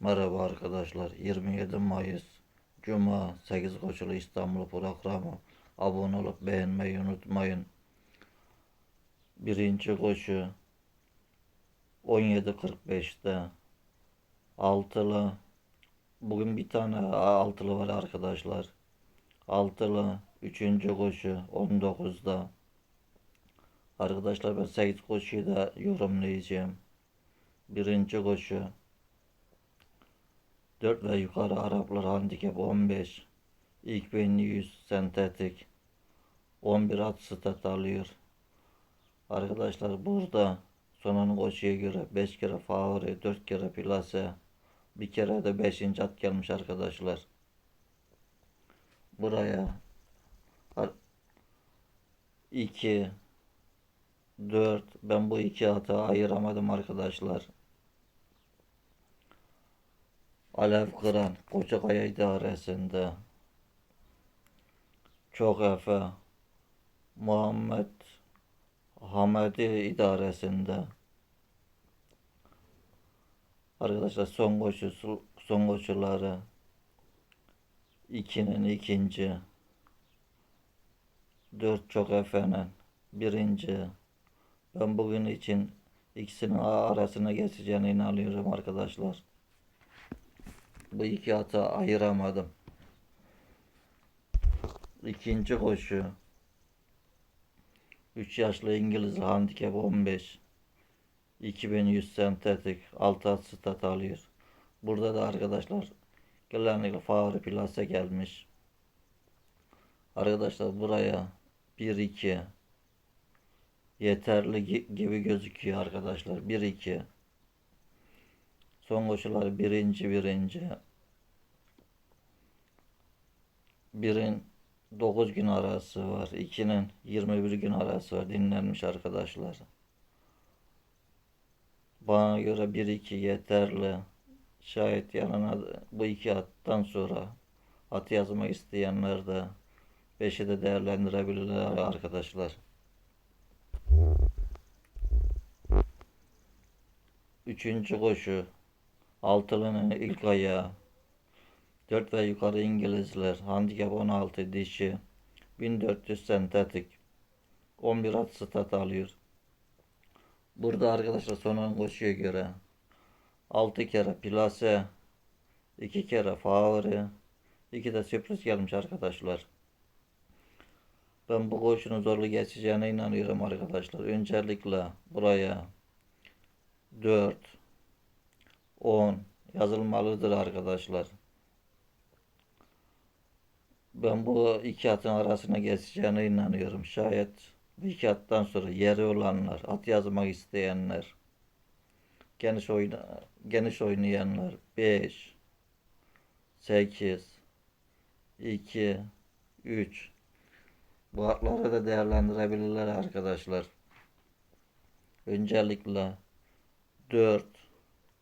Merhaba arkadaşlar. 27 Mayıs Cuma 8 koşulu İstanbul programı. Abone olup beğenmeyi unutmayın. Birinci koşu 17.45'te altılı bugün bir tane altılı var arkadaşlar. Altılı üçüncü koşu 19'da. Arkadaşlar ben 8 koşuyu da yorumlayacağım. Birinci koşu 4 ve yukarı Araplar handikap 15. İlk 1100 sentetik. 11 at stat alıyor. Arkadaşlar burada sonunun koşuya göre 5 kere favori, 4 kere plase, bir kere de 5. at gelmiş arkadaşlar. Buraya 2 4 ben bu iki atı ayıramadım arkadaşlar. Alev Kıran Kocakaya İdaresi'nde. Çok Efe Muhammed Hamedi İdaresinde. Arkadaşlar son koşu son koşuları ikinin ikinci. Dört çok efenin birinci. Ben bugün için ikisinin arasına geçeceğine inanıyorum arkadaşlar. Bu iki atı ayıramadım. İkinci koşu. 3 yaşlı İngiliz handikap 15. 2100 sentetik 6 at stat alıyor. Burada da arkadaşlar genellikle favori plase gelmiş. Arkadaşlar buraya 1-2 yeterli gibi gözüküyor arkadaşlar. 1-2 Son koşular birinci birinci. Birin 9 gün arası var. 2'nin 21 gün arası var. Dinlenmiş arkadaşlar. Bana göre 1-2 yeterli. Şayet yanına bu iki attan sonra at yazmak isteyenler de 5'i de değerlendirebilirler arkadaşlar. Üçüncü koşu Altılının ilk ayağı. 4 ve yukarı İngilizler. Handikap 16 dişi. 1400 sentetik. 11 at stat alıyor. Burada arkadaşlar sonun koşuya göre 6 kere plase 2 kere favori 2 de sürpriz gelmiş arkadaşlar. Ben bu koşunun zorlu geçeceğine inanıyorum arkadaşlar. Öncelikle buraya 4 10 yazılmalıdır arkadaşlar. Ben bu iki atın arasına geçeceğine inanıyorum. Şayet bu iki attan sonra yeri olanlar, at yazmak isteyenler, geniş oyna, geniş oynayanlar 5 8 2 3 bu atları da değerlendirebilirler arkadaşlar. Öncelikle 4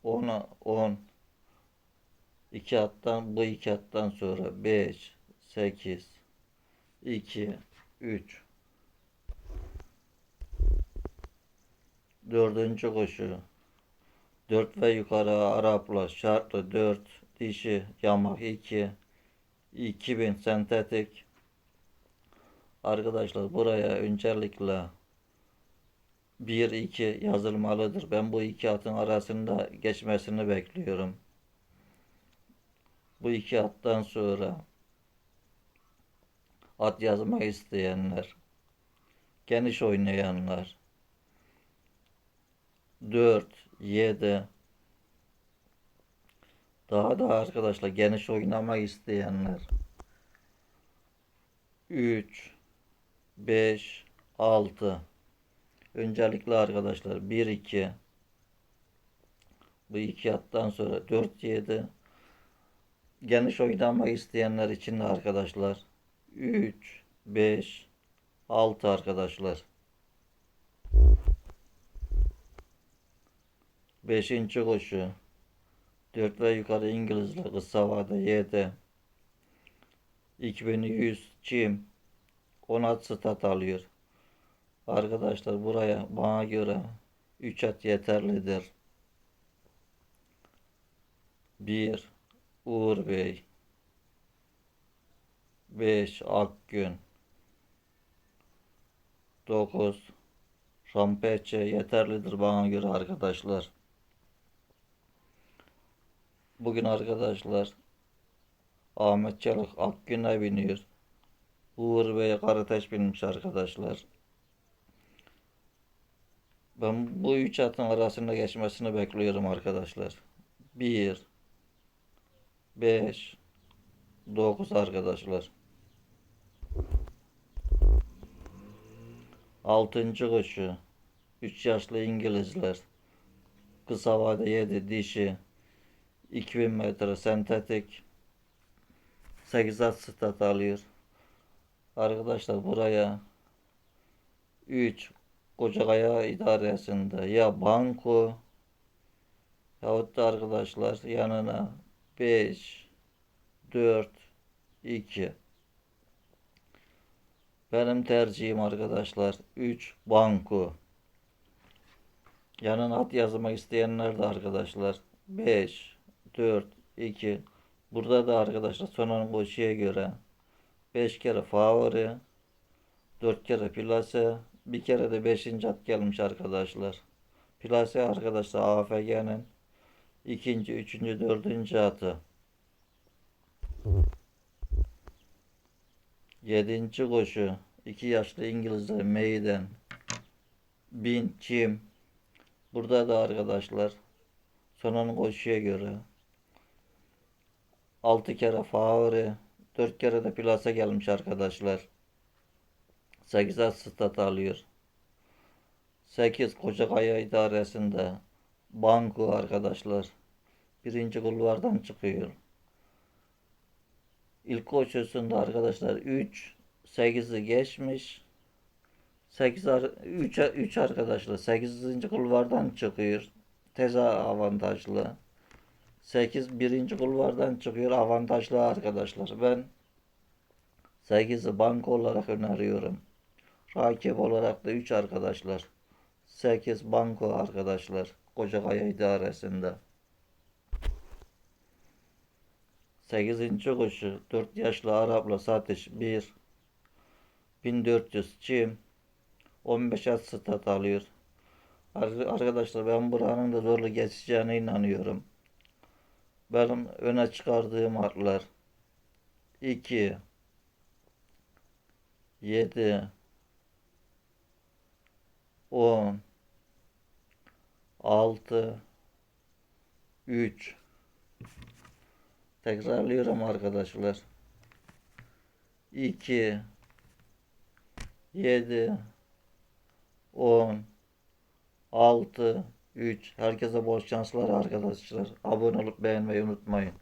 10'a 10 2 hattan bu iki hattan sonra 5 8 2 3 Dördüncü koşu. 4 ve yukarı Arapla şartlı 4 dişi yamak 2 2000 sentetik. Arkadaşlar buraya öncelikle 1-2 yazılmalıdır. Ben bu iki atın arasında geçmesini bekliyorum. Bu iki attan sonra at yazmak isteyenler, geniş oynayanlar, 4, 7, daha da arkadaşlar geniş oynamak isteyenler, 3, 5, 6, Öncelikle arkadaşlar 1 2 bu iki hattan sonra 4 7 geniş oynamak isteyenler için de arkadaşlar 3 5 6 arkadaşlar. 5. koşu 4 ve yukarı İngilizler kısa vade 7 2100 çim 16 stat alıyor. Arkadaşlar buraya bana göre 3 at yeterlidir. 1 Uğur Bey 5 Akgün 9 Rampeçe yeterlidir bana göre arkadaşlar. Bugün arkadaşlar Ahmet Çalık Akgün'e biniyor. Uğur Bey Karateş binmiş arkadaşlar. Ben bu üç atın arasında geçmesini bekliyorum arkadaşlar. 1 5 9 arkadaşlar. Altıncı koşu. 3 yaşlı İngilizler. Kısa vade 7 dişi. 2000 metre sentetik. 8 at stat alıyor. Arkadaşlar buraya 3 Kocakaya idaresinde ya banko yahut da arkadaşlar yanına 5 4 2 benim tercihim arkadaşlar 3 banko. Yanına at yazmak isteyenler de arkadaşlar 5 4 2 burada da arkadaşlar sonan koşuya göre 5 kere favori 4 kere plase bir kere de 5. at gelmiş arkadaşlar. Plase arkadaşlar AFG'nin ikinci, üçüncü, dördüncü atı. Yedinci koşu. iki yaşlı İngilizler meydan. Bin çim. Burada da arkadaşlar sonun koşuya göre 6 kere favori 4 kere de plase gelmiş arkadaşlar. 8 at stat alıyor. 8 Kocakaya idaresinde banko arkadaşlar. Birinci kulvardan çıkıyor. İlk koşusunda arkadaşlar 3 8'i geçmiş. 8 3 3 arkadaşlar 8. kulvardan çıkıyor. Teza avantajlı. 8 birinci kulvardan çıkıyor avantajlı arkadaşlar. Ben 8'i banko olarak öneriyorum. Rakip olarak da 3 arkadaşlar. 8 banko arkadaşlar. Kocakaya idaresinde. 8. koşu 4 yaşlı Arapla satış 1 1400 çim 15 at stat alıyor. Arkadaşlar ben buranın da zorlu geçeceğine inanıyorum. Benim öne çıkardığım atlar 2 7 10 6 3 Tekrarlıyorum arkadaşlar. 2 7 10 6 3 Herkese bol şanslar arkadaşlar. Abone olup beğenmeyi unutmayın.